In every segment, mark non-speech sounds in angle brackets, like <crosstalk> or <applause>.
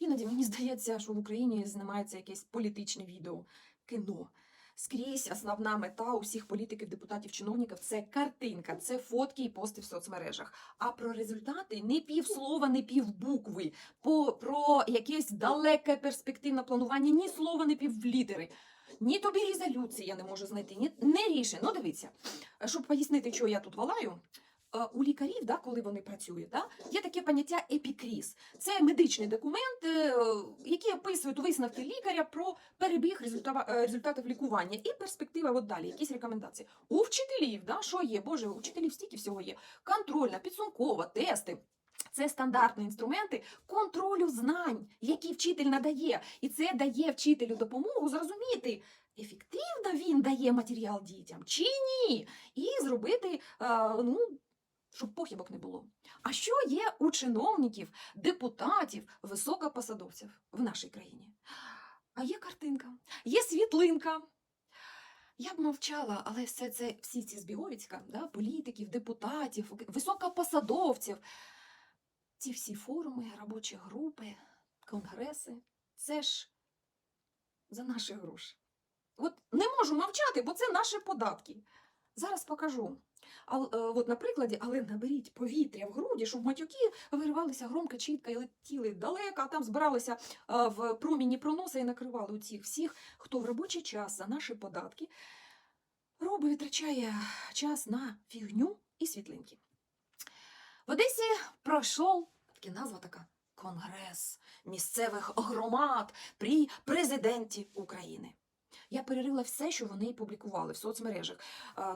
Іноді мені <laughs> здається, що в Україні знімається якесь політичне відео, кіно. Скрізь основна мета усіх політиків, депутатів, чиновників це картинка, це фотки і пости в соцмережах. А про результати не півслова, не півбукви, по, про якесь далеке перспективне планування, ні слова, не півлітери. Ні тобі резолюції я не можу знайти, ні не рішень. Ну дивіться, щоб пояснити, що я тут валаю. Е, У лікарів, да, коли вони працюють, да, є таке поняття епікріз. Це медичний документ, е, який описує висновки лікаря про перебіг е, результатів лікування і перспектива от далі, якісь рекомендації. У вчителів, да, що є? Боже, у вчителів стільки всього є. Контрольна, підсумкова, тести. Це стандартні інструменти контролю знань, які вчитель надає. І це дає вчителю допомогу зрозуміти, ефективно він дає матеріал дітям чи ні. І зробити, ну, щоб похибок не було. А що є у чиновників, депутатів, високопосадовців в нашій країні? А є картинка, є світлинка. Я б мовчала, але все це всі ці збіговицька, да, політиків, депутатів, високопосадовців, ці всі форуми, робочі групи, конгреси це ж за наші гроші. От не можу мовчати, бо це наші податки. Зараз покажу. А, е, от на прикладі, але наберіть повітря в груді, щоб матюки виривалися громко, чітко і летіли далеко, а там збиралися е, в проміні проноса і накривали у цих всіх, хто в робочий час за наші податки робить, витрачає час на фігню і світлинки. В Одесі пройшов таки назва така Конгрес місцевих громад при президенті України. Я перерила все, що вони публікували в соцмережах.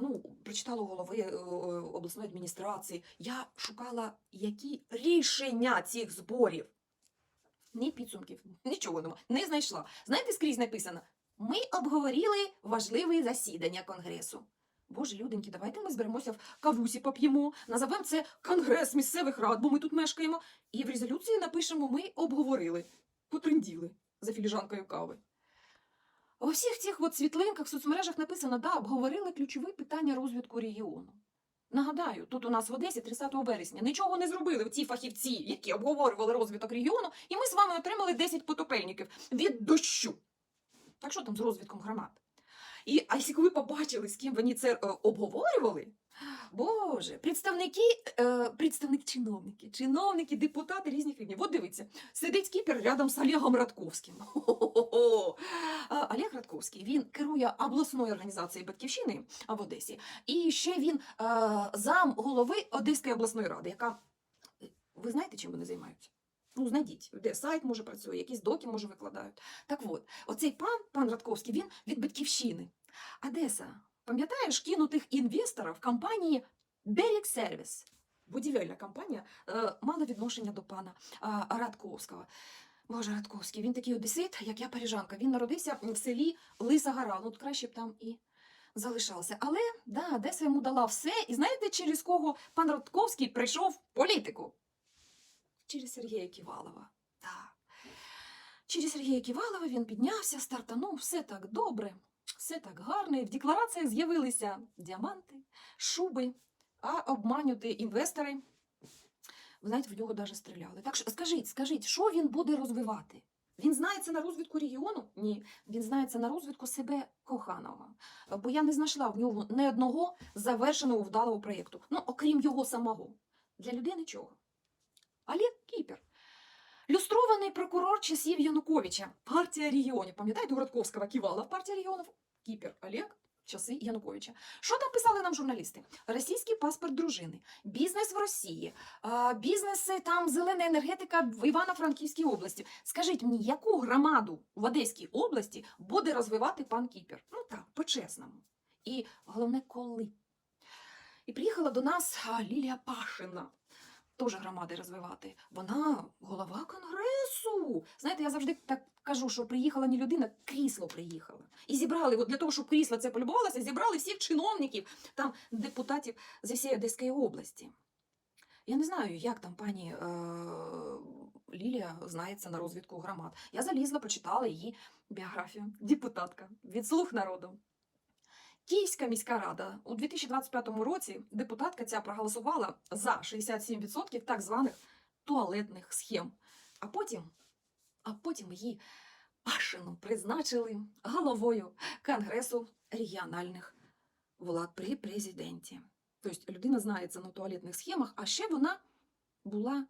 Ну, прочитала голови е, е, обласної адміністрації. Я шукала, які рішення цих зборів. Ні підсумків, нічого нема. Не знайшла. Знаєте, скрізь написано: ми обговорили важливі засідання Конгресу. Боже, люденьки, давайте ми зберемося в кавусі поп'ємо, назовемо це Конгрес місцевих рад, бо ми тут мешкаємо. І в резолюції напишемо: ми обговорили, потренділи за філіжанкою кави. У всіх цих от світлинках в соцмережах написано, да, обговорили ключові питання розвитку регіону. Нагадаю, тут у нас в Одесі 30 вересня нічого не зробили ці фахівці, які обговорювали розвиток регіону, і ми з вами отримали 10 потопельників від дощу. Так що там з розвитком громад? І а якщо ви побачили, з ким вони це е, обговорювали, Боже, представники, е, представник чиновники, чиновники, депутати різних рівнів. От дивіться, сидить скіпер рядом з Олегом Радковським. Олег Радковський він керує обласною організацією Батьківщини в Одесі. І ще він е, зам голови Одеської обласної ради, яка ви знаєте, чим вони займаються? Ну, знайдіть, де сайт може працює, якісь доки може викладають. Так от, оцей пан, пан Радковський, він від батьківщини. Одеса, пам'ятаєш кинутих інвесторів компанії Берег Сервіс? Будівельна компанія е, мала відношення до пана Радковського. Боже, Радковський, він такий одесит, як я парижанка. Він народився в селі Лиса Гора. Ну, от краще б там і залишався. Але да, Одеса йому дала все. І знаєте, через кого пан Радковський прийшов в політику? Через Сергія Ківалова. Так. Через Сергія Ківалова він піднявся, стартанув, все так добре, все так гарно. В деклараціях з'явилися діаманти, шуби, а обманюти інвестори. Ви знаєте, в нього навіть стріляли. Так що скажіть, скажіть, що він буде розвивати? Він знається на розвитку регіону? Ні. Він знається на розвитку себе коханого. Бо я не знайшла в нього ні одного завершеного вдалого проєкту. Ну, окрім його самого. Для людей нічого. Олег Кіпер. Люстрований прокурор часів Януковича. Партія регіонів. Пам'ятаєте, у Радковського кивала в партія регіонів? Кіпер Олег. Часи Януковича. Що там писали нам журналісти? Російський паспорт дружини, бізнес в Росії, бізнеси там зелена енергетика в Івано-Франківській області. Скажіть мені, яку громаду в Одеській області буде розвивати пан Кіпер? Ну так, по-чесному. І головне, коли. І приїхала до нас Лілія Пашина. Теж громади розвивати. Вона голова конгресу. Знаєте, я завжди так кажу, що приїхала не людина, крісло приїхало. І зібрали, от для того, щоб крісло це полюбувалося, зібрали всіх чиновників, там депутатів з всієї Одеської області. Я не знаю, як там пані е- Лілія знається на розвитку громад. Я залізла, почитала її біографію. Депутатка від слуг народу. Київська міська рада у 2025 році депутатка ця проголосувала за 67% так званих туалетних схем. А потім а потім її Пашину призначили головою Конгресу регіональних влад при президенті. Тобто людина знається на туалетних схемах, а ще вона була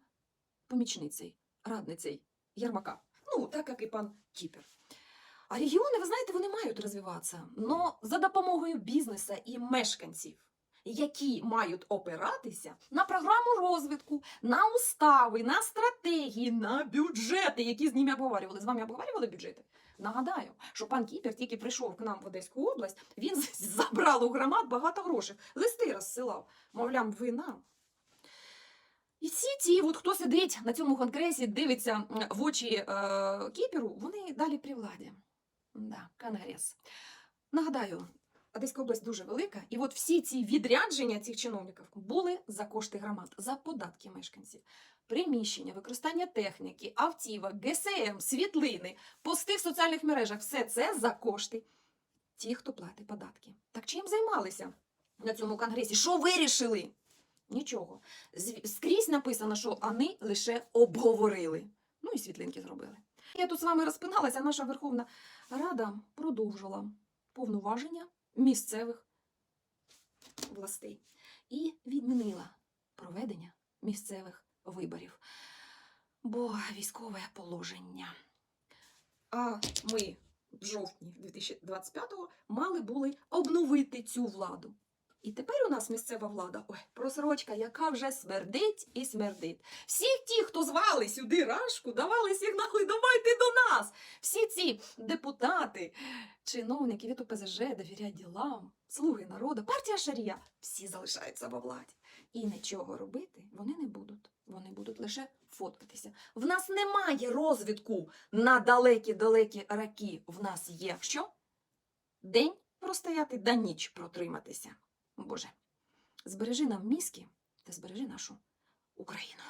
помічницею, радницею Єрмака. Ну, так як і пан Кіпер. А регіони, ви знаєте, вони мають розвиватися, але за допомогою бізнесу і мешканців, які мають опиратися на програму розвитку, на устави, на стратегії, на бюджети, які з ними обговорювали. З вами обговорювали бюджети? Нагадаю, що пан Кіпер тільки прийшов к нам в Одеську область, він забрав у громад багато грошей, листи розсилав. Мовляв, ви нам. І всі ті, от, хто сидить на цьому конгресі, дивиться в очі е, Кіперу, вони далі при владі. Да, конгрес. Нагадаю, Одеська область дуже велика, і от всі ці відрядження цих чиновників були за кошти громад, за податки мешканців. Приміщення, використання техніки, автівок, ГСМ, світлини, пости в соціальних мережах все це за кошти. Ті, хто платить податки. Так чим займалися на цьому конгресі? Що вирішили? Нічого. Скрізь написано, що вони лише обговорили. Ну і світлинки зробили. Я тут з вами розпиналася, наша Верховна Рада продовжила повноваження місцевих властей і відмінила проведення місцевих виборів. Бо військове положення. А ми в жовтні 2025-го мали були обновити цю владу. І тепер у нас місцева влада, ой, просрочка, яка вже смердить і смердить. Всі ті, хто звали сюди рашку, давали сигнали, давайте до нас. Всі ці депутати, чиновники від ОПЗЖ довіряють ділам, слуги народу, партія Шарія, всі залишаються во владі. І нічого робити вони не будуть. Вони будуть лише фоткатися. В нас немає розвідку на далекі-далекі раки. В нас є що? День простояти да ніч протриматися. Боже, збережи нам мізки та збережи нашу Україну.